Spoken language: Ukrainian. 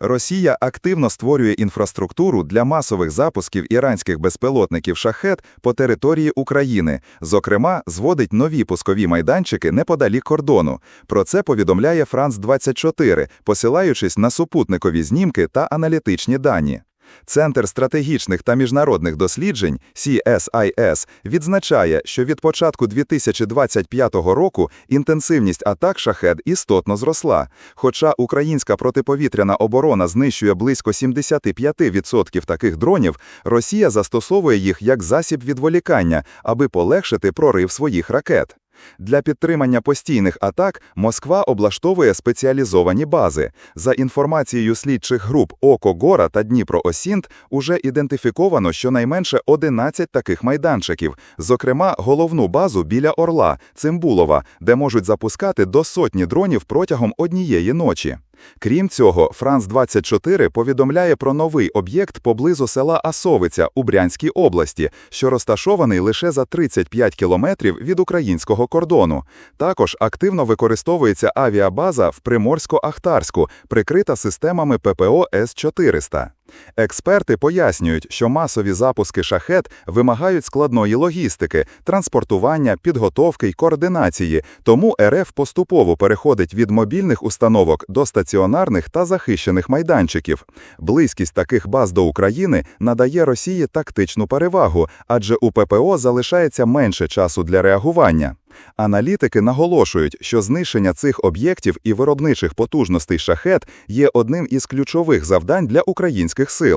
Росія активно створює інфраструктуру для масових запусків іранських безпілотників шахет по території України. Зокрема, зводить нові пускові майданчики неподалік кордону. Про це повідомляє Франц 24 посилаючись на супутникові знімки та аналітичні дані. Центр стратегічних та міжнародних досліджень CSIS відзначає, що від початку 2025 року інтенсивність атак шахед істотно зросла. Хоча українська протиповітряна оборона знищує близько 75% таких дронів, Росія застосовує їх як засіб відволікання, аби полегшити прорив своїх ракет. Для підтримання постійних атак Москва облаштовує спеціалізовані бази. За інформацією слідчих груп Око Гора та Дніпро Осінт уже ідентифіковано щонайменше 11 таких майданчиків, зокрема головну базу біля Орла, Цимбулова, де можуть запускати до сотні дронів протягом однієї ночі. Крім цього, Франс 24 повідомляє про новий об'єкт поблизу села Асовиця у Брянській області, що розташований лише за 35 кілометрів від українського кордону. Також активно використовується авіабаза в Приморсько-Ахтарську, прикрита системами ППО С-400. Експерти пояснюють, що масові запуски шахет вимагають складної логістики, транспортування, підготовки й координації, тому РФ поступово переходить від мобільних установок до стаціонарних та захищених майданчиків. Близькість таких баз до України надає Росії тактичну перевагу, адже у ППО залишається менше часу для реагування. Аналітики наголошують, що знищення цих об'єктів і виробничих потужностей шахет є одним із ключових завдань для українських сил.